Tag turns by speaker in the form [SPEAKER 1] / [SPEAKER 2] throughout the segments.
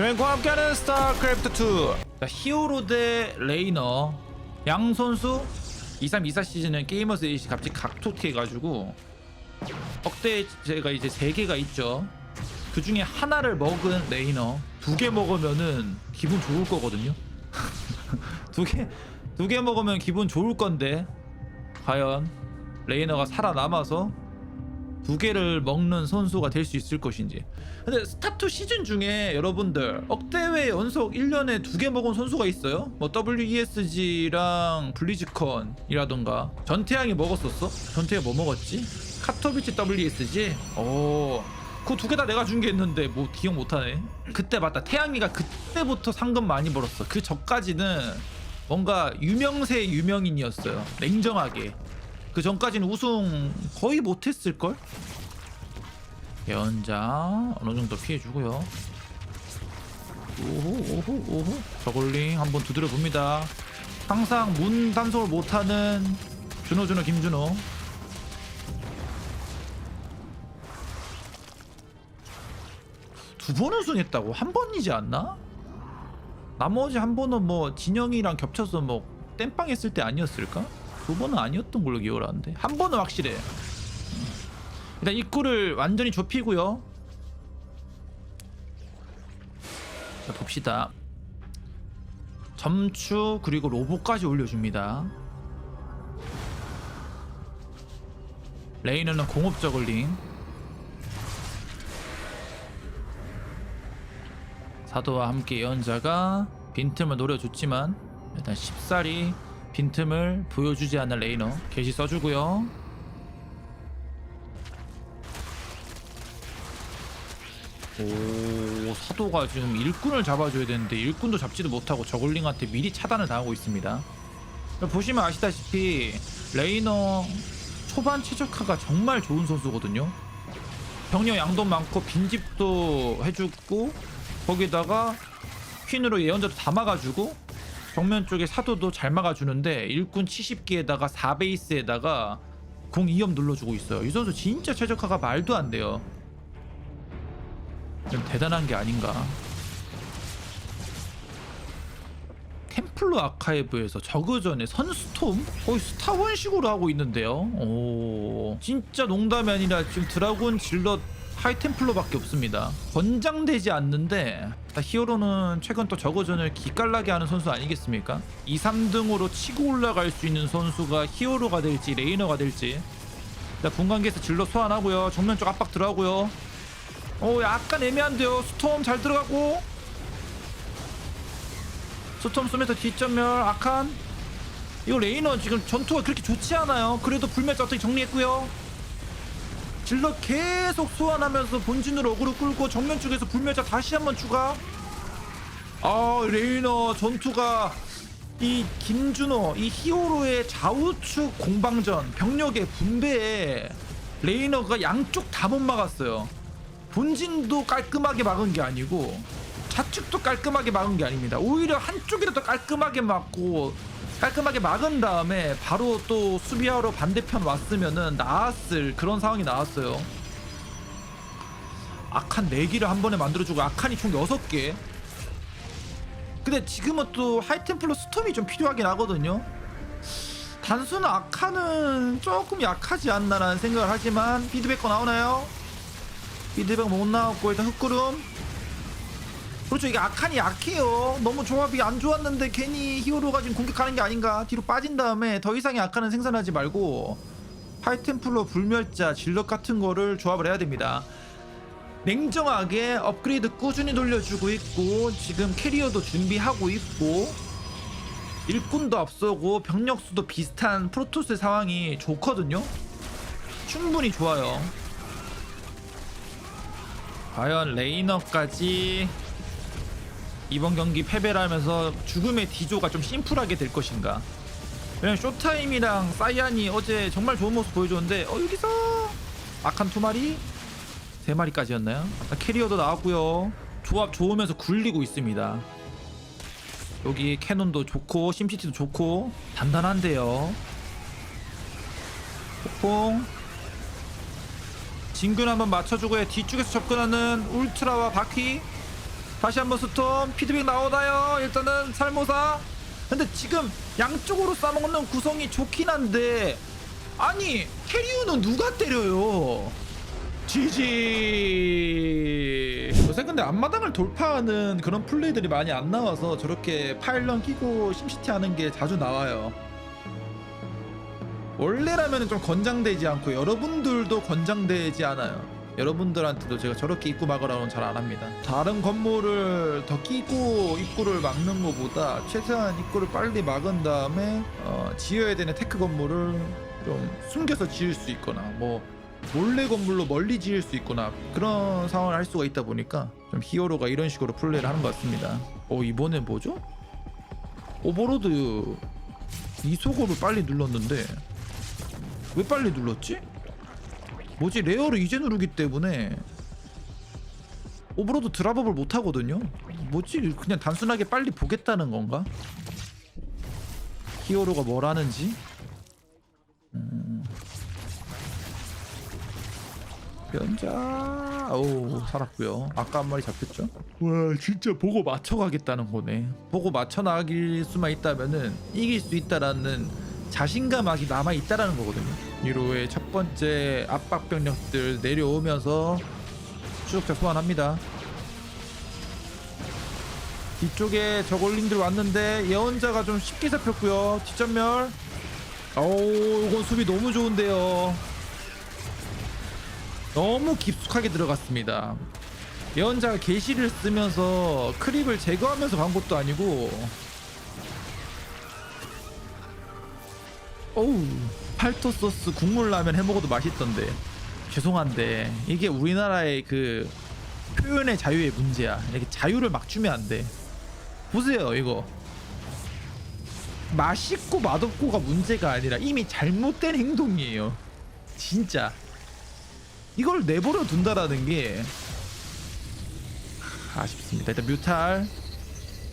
[SPEAKER 1] 그리고 함께하는 스타크래프트 2 자, 히어로 대 레이너 양 선수 2324 시즌은 게이머스 에이시 갑자기 각토티해가지고 억대 제가 이제 세 개가 있죠. 그 중에 하나를 먹은 레이너 두 개 먹으면은 기분 좋을 거거든요. 두 개 두 개 먹으면 기분 좋을 건데 과연 레이너가 살아남아서 두 개를 먹는 선수가 될 수 있을 것인지. 근데 스타투 시즌 중에 여러분들 억대회 연속 1년에 두 개 먹은 선수가 있어요. 뭐 WESG랑 블리즈컨이라던가 전태양이 먹었었어? 전태양 뭐 먹었지? 카토비치 WESG? 오. 그두개 다 내가 있는데 뭐 기억 못하네. 그때 맞다. 태양이가 그때부터 상금 많이 벌었어. 그 전까지는 뭔가 유명세 유명인이었어요. 냉정하게. 그 전까지는 우승 거의 못했을 걸. 연자 어느 정도 피해주고요. 오호 오호 오호 저글링 한번 두드려 봅니다. 항상 문 단속을 못하는 준호 준호 김준호. 두 번 우승했다고 한 번이지 않나? 나머지 한 번은 뭐 진영이랑 겹쳐서 뭐 땜빵 했을 때 아니었을까? 두 번은 아니었던 걸로 기억을 하는데 한 번은 확실해. 음. 일단 입구를 완전히 좁히고요. 자 봅시다. 점추 그리고 로봇까지 올려줍니다. 레이너는 공업 저글링. 사도와 함께 예언자가 빈틈을 노려줬지만 일단 쉽사리 빈틈을 보여주지 않는 레이너 게시 써주고요. 오 사도가 지금 일꾼을 잡아줘야 되는데 일꾼도 잡지도 못하고 저글링한테 미리 차단을 당하고 있습니다. 보시면 아시다시피 레이너 초반 최적화가 정말 좋은 선수거든요. 병력 양도 많고 빈집도 해주고 거기다가 퀸으로 예언자도 다 막아주고 정면 쪽에 사도도 잘 막아주는데 일꾼 70개에다가 4베이스에다가 공 2염 눌러주고 있어요. 이 선수 진짜 최적화가 말도 안 돼요. 좀 대단한 게 아닌가. 템플러 아카이브에서 저그전에 선스톰 거의 스타원식으로 하고 있는데요. 오 진짜 농담이 아니라 지금 드라군 질럿 하이템플러밖에 없습니다. 권장되지 않는데 히어로는 최근 또 저그전을 기깔나게 하는 선수 아니겠습니까? 2, 3등으로 치고 올라갈 수 있는 선수가 히어로가 될지 레이너가 될지. 자 분광기에서 질럿 소환하고요. 정면 쪽 압박 들어가고요. 오 약간 애매한데요. 스톰 잘 들어가고. 스톰 쏘면서 뒷전멸 아칸 이거 레이너 지금 전투가 그렇게 좋지 않아요. 그래도 불멸자 어떻게 정리했고요 질러 계속 소환하면서 본진으로 어그로 끌고 정면 쪽에서 불멸자 다시 한번 추가 아 레이너 전투가 이 김준호 이 히어로의 좌우측 공방전 병력의 분배에 레이너가 양쪽 다 못 막았어요 본진도 깔끔하게 막은 게 아니고 좌측도 깔끔하게 막은 게 아닙니다. 오히려 한쪽이라도 깔끔하게 막고 깔끔하게 막은 다음에 바로 또 수비하러 반대편 왔으면은 나았을 그런 상황이 나왔어요. 아칸 4기를 한 번에 만들어주고 아칸이 총 6개. 근데 지금은 또 하이템플러 스톰이 좀 필요하긴 하거든요. 단순 아칸은 조금 약하지 않나라는 생각을 하지만 피드백거 나오나요? 피드백 못 나왔고 일단 흑구름 그렇죠. 이게 아칸이 약해요. 너무 조합이 안 좋았는데 괜히 히어로가 지금 공격하는 게 아닌가. 뒤로 빠진 다음에 더 이상의 아칸은 생산하지 말고 하이템플러 불멸자 질럿 같은 거를 조합을 해야 됩니다. 냉정하게 업그레이드 꾸준히 돌려주고 있고 지금 캐리어도 준비하고 있고 일꾼도 앞서고 병력수도 비슷한 프로토스의 상황이 좋거든요. 충분히 좋아요. 과연 레이너까지 이번 경기 패배를 하면서 죽음의 디조가 좀 심플하게 될 것인가. 왜냐면 쇼타임이랑 사이안이 어제 정말 좋은 모습 보여줬는데 어 여기서 아칸 두 마리? 세 마리까지였나요? 아까 캐리어도 나왔고요. 조합 좋으면서 굴리고 있습니다. 여기 캐논도 좋고 심시티도 좋고 단단한데요. 폭풍. 진균 한번 맞춰주고 요. 뒤쪽에서 접근하는 울트라와 바퀴 다시 한번 스톰 피드백 나오나요? 일단은 살모사. 근데 지금 양쪽으로 싸먹는 구성이 좋긴 한데 아니 캐리우는 누가 때려요? 지지. 요새 근데 앞마당을 돌파하는 그런 플레이들이 많이 안 나와서 저렇게 파일런 끼고 심시티 하는 게 자주 나와요. 원래라면 좀 권장되지 않고 여러분들도 권장되지 않아요. 여러분들한테도 제가 저렇게 입구 막으라고는 잘 안 합니다. 다른 건물을 더 끼고 입구를 막는 것보다 최대한 입구를 빨리 막은 다음에 어, 지어야 되는 테크 건물을 좀 숨겨서 지을 수 있거나 뭐 몰래 건물로 멀리 지을 수 있거나 그런 상황을 할 수가 있다 보니까 좀 히어로가 이런 식으로 플레이를 하는 것 같습니다. 어 이번엔 뭐죠? 오버로드 이속어를 빨리 눌렀는데 왜 빨리 눌렀지? 뭐지 레어를 이제 누르기 때문에 오버로드 드랍업을 못 하거든요. 뭐지 그냥 단순하게 빨리 보겠다는 건가? 히어로가 뭘 하는지. 음. 변자. 오 살았고요. 아까 한 마리 잡혔죠. 와 진짜 보고 맞춰가겠다는 거네. 보고 맞춰 나갈 수만 있다면은 이길 수 있다라는 자신감이 남아 있다라는 거거든요. 이로의 첫 번째 압박 병력들 내려오면서 추적자 소환합니다. 뒤쪽에 저골링들 왔는데 예언자가 좀 쉽게 잡혔고요. 뒷전멸. 오, 이건 수비 너무 좋은데요. 너무 깊숙하게 들어갔습니다. 예언자가 게시를 쓰면서 크립을 제거하면서 간 것도 아니고 어우 팔토 소스 국물 라면 해 먹어도 맛있던데. 죄송한데 이게 우리나라의 그 표현의 자유의 문제야. 이렇게 자유를 막 주면 안 돼. 보세요 이거. 맛있고 맛없고가 문제가 아니라 이미 잘못된 행동이에요. 진짜. 이걸 내버려 둔다라는 게 아쉽습니다. 일단 뮤탈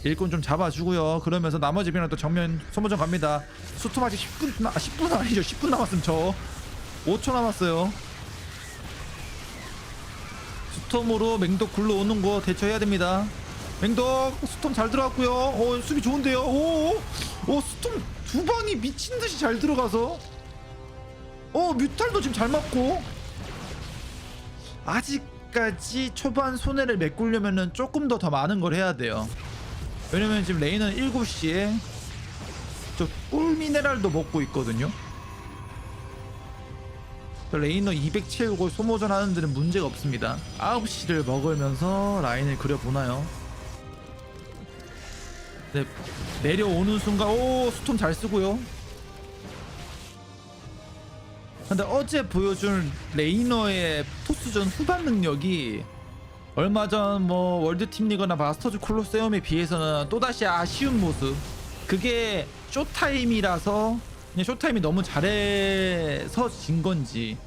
[SPEAKER 1] 일꾼 좀 잡아주고요. 그러면서 나머지 병은 또 정면 소모전 갑니다. 수톰 아직 10분 나 10분 아니죠? 10분 남았음 저 5초 남았어요. 수톰으로 맹독 굴러오는 거 대처해야 됩니다. 맹독 수톰 잘 들어갔고요. 어 수비 좋은데요. 오, 오 수톰 두 방이 미친 듯이 잘 들어가서 어 뮤탈도 지금 잘 맞고 아직까지 초반 손해를 메꾸려면은 조금 더 더 많은 걸 해야 돼요. 왜냐면 지금 레이는 7시에 저 꿀미네랄도 먹고 있거든요. 저 레이너 200 채우고 소모전 하는 데는 문제가 없습니다. 9시를 먹으면서 라인을 그려보나요? 네, 내려오는 순간 오 스톰 잘 쓰고요. 근데 어제 보여준 레이너의 토스전 후반 능력이 얼마 전 뭐 월드팀 리그나 마스터즈 콜로세움에 비해서는 또다시 아쉬운 모습. 그게 쇼타임이라서 그냥 쇼타임이 너무 잘해서 진 건지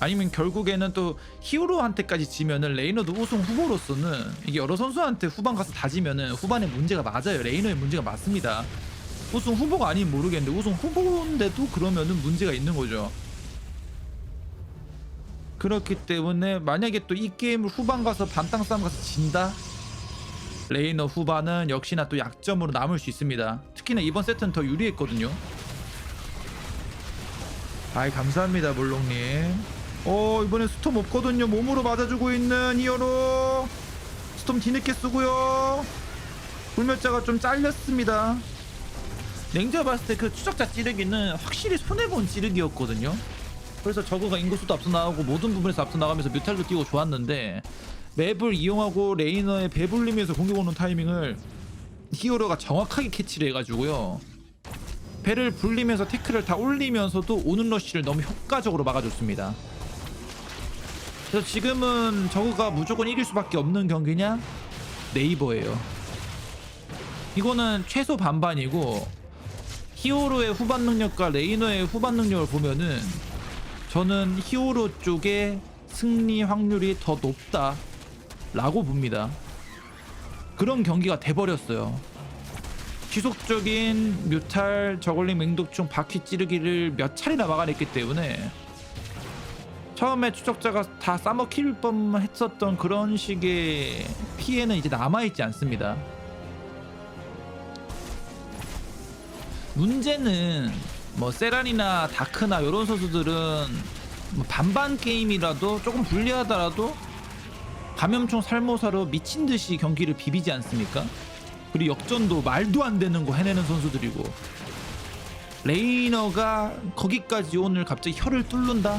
[SPEAKER 1] 아니면 결국에는 또 히어로한테까지 지면은 레이너도 우승 후보로서는 이게 여러 선수한테 후반 가서 다 지면은 후반에 문제가 맞아요. 레이너의 문제가 맞습니다. 우승 후보가 아니면 모르겠는데 우승 후보인데도 그러면은 문제가 있는 거죠 그렇기 때문에 만약에 또 이 게임을 후반 가서 반땅 싸움 가서 진다? 레이너 후반은 역시나 또 약점으로 남을 수 있습니다. 특히나 이번 세트는 더 유리했거든요. 아이 감사합니다 몰롱님. 어 이번에 스톰 없거든요. 몸으로 맞아주고 있는 히어로. 스톰 뒤늦게 쓰고요. 불멸자가 좀 잘렸습니다. 냉정 봤을 때 그 추적자 찌르기는 확실히 손해본 찌르기였거든요. 그래서 저거가 인구수도 앞서 나가고 모든 부분에서 앞서 나가면서 뮤탈도 뛰고 좋았는데 맵을 이용하고 레이너의 배불림에서 공격 오는 타이밍을 히어로가 정확하게 캐치를 해가지고요. 배를 불리면서 태클을 다 올리면서도 오는 러쉬를 너무 효과적으로 막아줬습니다. 그래서 지금은 저거가 무조건 이길 수밖에 없는 경기냐? 네이버예요. 이거는 최소 반반이고 히어로의 후반 능력과 레이너의 후반 능력을 보면은 저는 히어로 쪽의 승리 확률이 더 높다 라고 봅니다 그런 경기가 돼버렸어요 지속적인 뮤탈 저글링 맹독충 바퀴 찌르기를 몇 차례나 막아냈기 때문에 처음에 추적자가 다 싸먹힐 뻔 했었던 그런 식의 피해는 이제 남아있지 않습니다. 문제는 뭐 세란이나 다크나 이런 선수들은 뭐 반반 게임이라도 조금 불리하더라도 감염충 살모사로 미친 듯이 경기를 비비지 않습니까? 그리고 역전도 말도 안 되는 거 해내는 선수들이고 레이너가 거기까지 오늘 갑자기 혀를 뚫는다?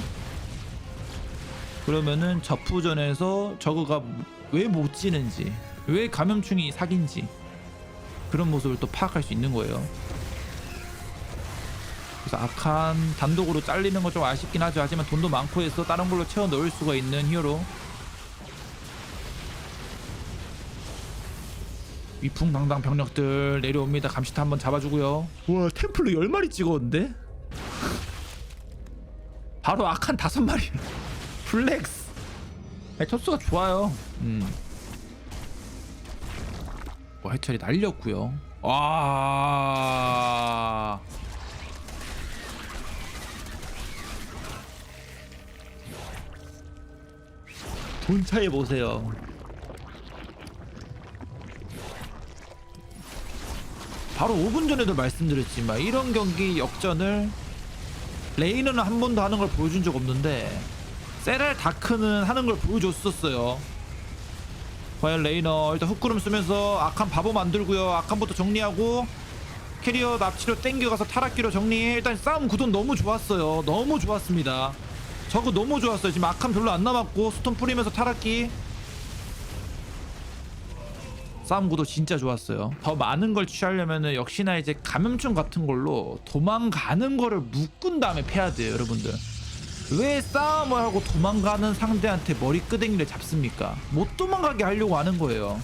[SPEAKER 1] 그러면은 저푸전에서 저거가 왜 못 지는지 왜 감염충이 사귄지 그런 모습을 또 파악할 수 있는 거예요. 그래서 악한 단독으로 잘리는 건좀 아쉽긴 하죠. 하지만 돈도 많고 해서 다른 걸로 채워 넣을 수가 있는 히어로. 위풍당당 병력들 내려옵니다. 감시타 한번 잡아주고요. 와 템플로 10마리 찍었는데? 바로 악한 다섯 마리. 플렉스. 네, 토스가 좋아요. 음. 뭐 해철이 날렸고요. 와. 돈 차이 보세요. 바로 5분 전에도 말씀드렸지만 이런 경기 역전을 레이너는 한 번도 하는 걸 보여준 적 없는데 세랄 다크는 하는 걸 보여줬었어요. 과연 레이너 일단 흑구름 쓰면서 악한 바보 만들고요. 악한부터 정리하고 캐리어 납치로 땡겨가서 타락기로 정리. 일단 싸움 구도 너무 좋았어요. 너무 좋았습니다. 저거 너무 좋았어요. 지금 악한 별로 안 남았고 스톤 뿌리면서 타락기. 싸움 구도 진짜 좋았어요. 더 많은 걸 취하려면은 역시나 이제 감염증 같은 걸로 도망가는 거를 묶은 다음에 패야 돼요, 여러분들. 왜 싸움을 하고 도망가는 상대한테 머리 끄댕이를 잡습니까? 못 도망가게 하려고 하는 거예요.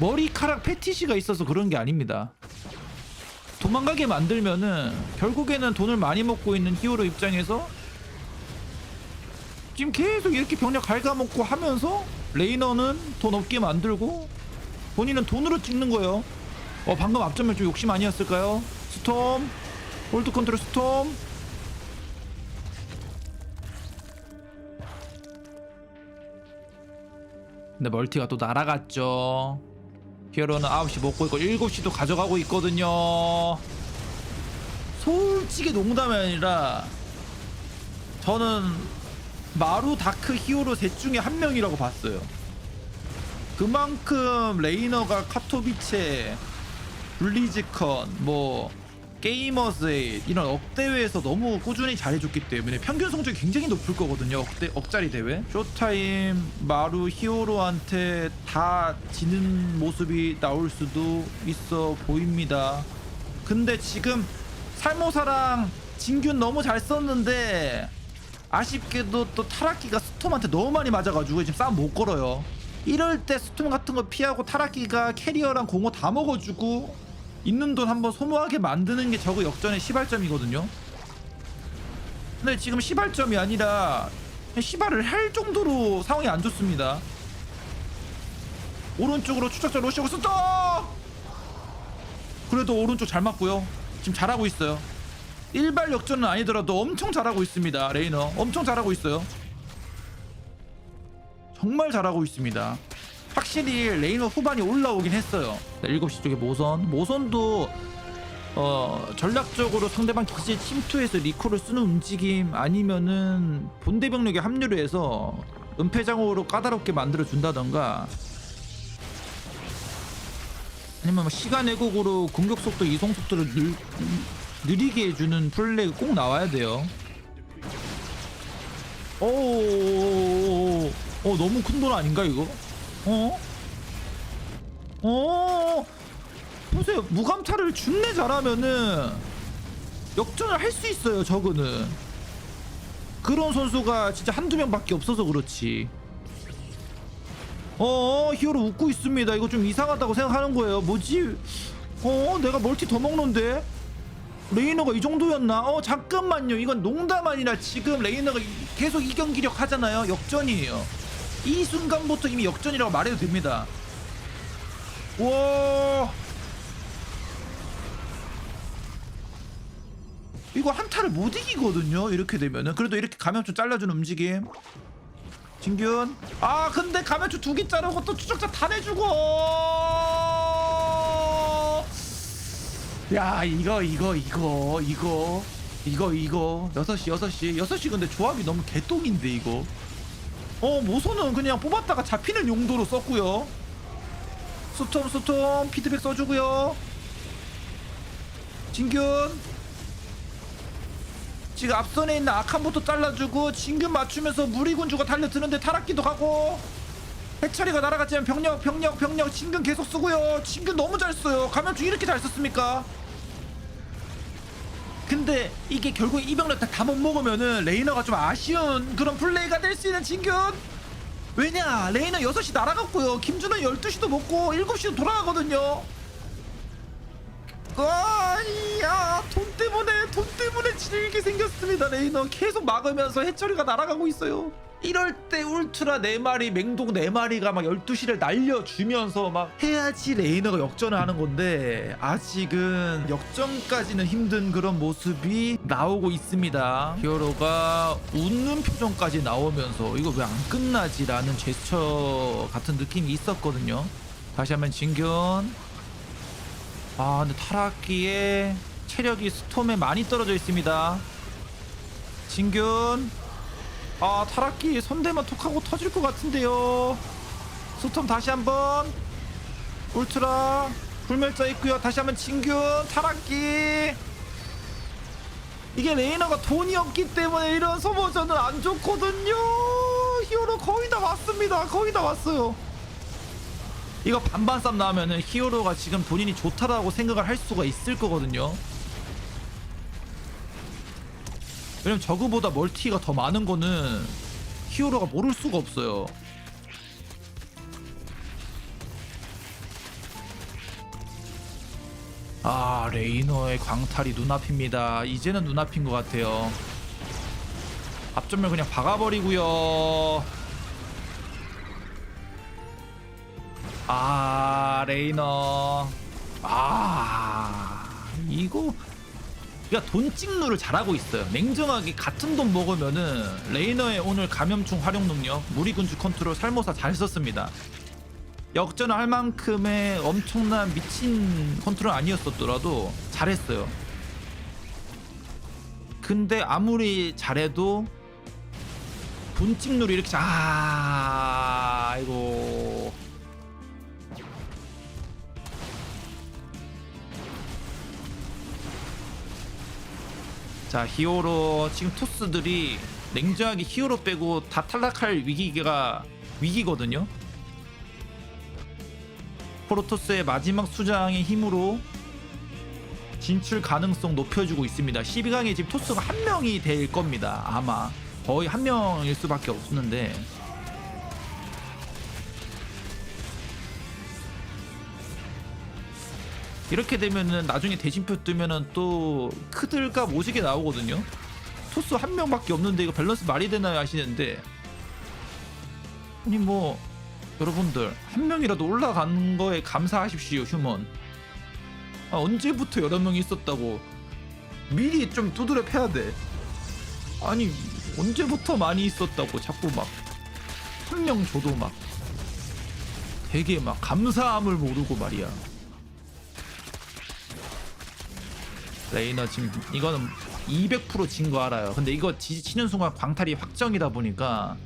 [SPEAKER 1] 머리카락 패티시가 있어서 그런 게 아닙니다. 도망가게 만들면은 결국에는 돈을 많이 먹고 있는 히어로 입장에서 지금 계속 이렇게 병력 갉아먹고 하면서 레이너는 돈 없게 만들고 본인은 돈으로 찍는 거예요. 어 방금 앞전면 좀 욕심 아니었을까요? 스톰 홀드 컨트롤 스톰 근데 멀티가 또 날아갔죠. 히어로는 9시 먹고 있고 7시도 가져가고 있거든요. 솔직히 농담이 아니라 저는 마루 다크 히어로 셋 중에 한 명이라고 봤어요. 그만큼 레이너가 카토비체, 블리즈컨, 뭐 게이머스의 이런 억대회에서 너무 꾸준히 잘해줬기 때문에 평균 성적이 굉장히 높을 거거든요. 억대 억짜리 대회. 쇼타임 마루 히어로한테 다 지는 모습이 나올 수도 있어 보입니다. 근데 지금 살모사랑 진균 너무 잘 썼는데 아쉽게도 또 타락기가 스톰한테 너무 많이 맞아가지고 지금 싸움 못 걸어요. 이럴 때 스톰 같은 거 피하고 타락기가 캐리어랑 공호 다 먹어주고 있는 돈 한번 소모하게 만드는 게 저거 역전의 시발점이거든요. 근데 지금 시발점이 아니라 시발을 할 정도로 상황이 안 좋습니다. 오른쪽으로 추적자 로시오고 스톱! 그래도 오른쪽 잘 맞고요. 지금 잘하고 있어요. 일발 역전은 아니더라도 엄청 잘하고 있습니다. 레이너 엄청 잘하고 있어요. 정말 잘하고 있습니다. 확실히 레이너 후반이 올라오긴 했어요. 7시 쪽에 모선. 모선도 어, 전략적으로 상대방 기지에 침투해서 리콜을 쓰는 움직임 아니면은 본대 병력에 합류를 해서 은폐장으로 까다롭게 만들어 준다던가 아니면 뭐 시간 왜곡으로 공격 속도 이송 속도를 늘, 느리게 해주는 플레이가 꼭 나와야 돼요. 오, 어 너무 큰 돈 아닌가 이거? 어? 어? 보세요. 무감타를 준내 잘하면은 역전을 할 수 있어요 저거는. 그런 선수가 진짜 한두 명밖에 없어서 그렇지. 어 히어로 웃고 있습니다. 이거 좀 이상하다고 생각하는 거예요. 뭐지? 어 내가 멀티 더 먹는데? 레이너가 이 정도였나? 어 잠깐만요. 이건 농담 아니라 지금 레이너가 이- 계속 이 경기력 하잖아요. 역전이에요 이 순간부터 이미 역전이라고 말해도 됩니다. 와. 이거 한타를 못 이기거든요 이렇게 되면은. 그래도 이렇게 감염충 잘라주는 움직임. 진균. 아 근데 감염충 두개 자르고 또 추적자 다 내주고. 야 이거 이거 이거 이거. 이거 이거. 6시 6시. 6시 근데 조합이 너무 개똥인데 이거 어 모소는 그냥 뽑았다가 잡히는 용도로 썼고요. 스톰 스톰 피드백 써주고요. 진균. 지금 앞선에 있는 아칸부터 잘라주고 진균 맞추면서 무리군주가 달려드는데 타락기도 가고 해처리가 날아갔지만 병력 병력 병력 진균 계속 쓰고요. 진균 너무 잘 써요. 감염충 이렇게 잘 썼습니까 근데 이게 결국 이 병력 다 못 먹으면은 레이너가 좀 아쉬운 그런 플레이가 될 수 있는 진균? 왜냐 레이너 6시 날아갔고요. 김준호 12시도 먹고 7시도 돌아가거든요. 아이야 돈 때문에 돈 때문에 질게 생겼습니다 레이너. 계속 막으면서 해처리가 날아가고 있어요 이럴 때 울트라 4마리 맹독 4마리가 막 12시를 날려주면서 막 해야지 레이너가 역전을 하는 건데 아직은 역전까지는 힘든 그런 모습이 나오고 있습니다. 히어로가 웃는 표정까지 나오면서 이거 왜 안 끝나지 라는 제스처 같은 느낌이 있었거든요. 다시 한번 진균. 아 근데 타락기에 체력이 스톰에 많이 떨어져 있습니다. 진균 아 타락기 손대만 톡하고 터질 것 같은데요. 스톰 다시 한번. 울트라 불멸자 있고요. 다시 한번 진균 타락기. 이게 레이너가 돈이 없기 때문에 이런 소모전은 안 좋거든요. 히어로 거의 다 왔습니다. 거의 다 왔어요. 이거 반반 쌈 나오면은 히어로가 지금 본인이 좋다라고 생각을 할 수가 있을 거거든요. 왜냐면 저그보다 멀티가 더 많은 거는 히어로가 모를 수가 없어요. 아 레이너의 광탈이 눈앞입니다. 이제는 눈앞인 것 같아요. 앞전면 그냥 박아버리고요. 아 레이너 아 이거 그러니까 돈 찍누를 잘하고 있어요. 냉정하게 같은 돈 먹으면은 레이너의 오늘 감염충 활용 능력 무리군주 컨트롤 살모사 잘 썼습니다. 역전을 할 만큼의 엄청난 미친 컨트롤 아니었었더라도 잘했어요. 근데 아무리 잘해도 돈 찍누를 이렇게 잘- 아 아이고 자 히어로 지금 토스들이 냉정하게 히어로 빼고 다 탈락할 위기가 위기거든요. 프로토스의 마지막 수장의 힘으로 진출 가능성 높여주고 있습니다. 12강에 지금 토스가 한 명이 될 겁니다. 아마 거의 한 명일 수밖에 없는데 이렇게 되면은 나중에 대진표 뜨면은 또 크들과 모시게 나오거든요. 토스 한 명밖에 없는데 이거 밸런스 말이 되나요 하시는데 아니 뭐 여러분들 한 명이라도 올라간 거에 감사하십시오 휴먼. 아, 언제부터 여러 명이 있었다고 미리 좀 두드려 패야 돼. 아니 언제부터 많이 있었다고 자꾸 막 한 명 줘도 막 되게 막 감사함을 모르고 말이야. 레이너 지금 이거는 200%진 거 알아요. 근데 이거 지지 치는 순간 광탈이 확정이다 보니까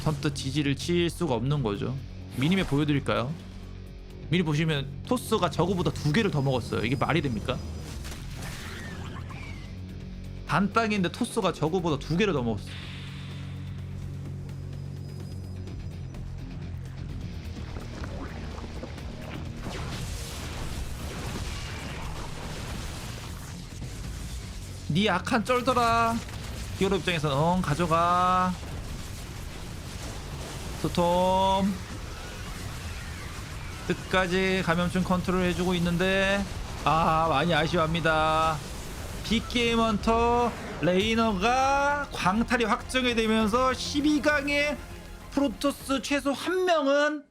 [SPEAKER 1] 선뜻 지지를 칠 수가 없는 거죠. 미니맵 보여드릴까요? 미니 보시면 토스가 저거보다 두 개를 더 먹었어요. 이게 말이 됩니까? 단땅인데 토스가 저거보다 두 개를 더 먹었어. 네 악한 쩔더라. 히어로 입장에서는 어 가져가. 스톰. 끝까지 감염충 컨트롤 해주고 있는데 아 많이 아쉬워합니다. 빅게임 헌터 레이너가 광탈이 확정이 되면서 12강에 프로토스 최소 한 명은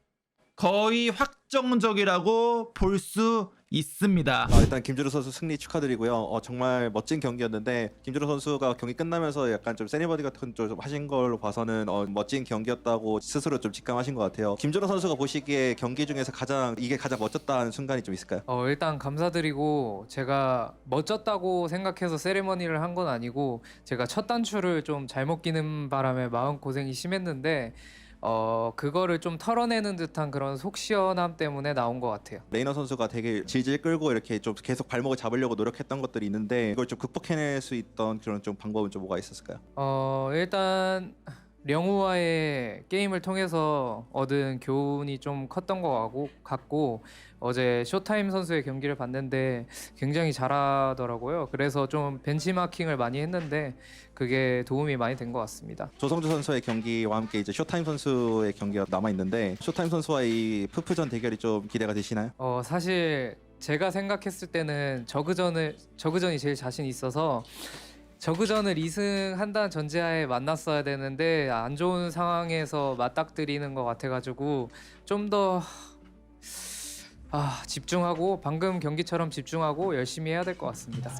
[SPEAKER 1] 거의 확정적이라고 볼 수 있습니다.
[SPEAKER 2] 아, 일단 김주루 선수 승리 축하드리고요. 어, 정말 멋진 경기였는데 김주루 선수가 경기 끝나면서 약간 좀 세리버디 같은 좀 하신 걸로 봐서는 어, 멋진 경기였다고 스스로 좀 직감하신 것 같아요. 김주루 선수가 보시기에 경기 중에서 가장 이게 가장 멋졌다 하는 순간이 좀 있을까요?
[SPEAKER 3] 어, 일단 감사드리고 제가 멋졌다고 생각해서 세레머니를 한 건 아니고 제가 첫 단추를 좀 잘못 끼는 바람에 마음 고생이 심했는데 어 그거를 좀 털어내는 듯한 그런 속 시원함 때문에 나온 것 같아요.
[SPEAKER 2] 레이너 선수가 되게 질질 끌고 이렇게 좀 계속 발목을 잡으려고 노력했던 것들이 있는데 이걸 좀 극복해낼 수 있던 그런 좀 방법은 좀 뭐가 있었을까요?
[SPEAKER 3] 어 일단 령우와의 게임을 통해서 얻은 교훈이 좀 컸던 것 같고, 어제 쇼타임 선수의 경기를 봤는데 굉장히 잘하더라고요. 그래서 좀 벤치마킹을 많이 했는데 그게 도움이 많이 된 것 같습니다.
[SPEAKER 2] 조성주 선수의 경기와 함께 이제 쇼타임 선수의 경기가 남아 있는데 쇼타임 선수와의 이 푸푸전 대결이 좀 기대가 되시나요?
[SPEAKER 3] 어 사실 제가 생각했을 때는 저그전을 저그전이 제일 자신 있어서 저그전을 2승 한다는 전제하에 만났어야 되는데 안 좋은 상황에서 맞닥뜨리는 것 같아가지고 좀 더 아, 집중하고 방금 경기처럼 집중하고 열심히 해야 될 것 같습니다.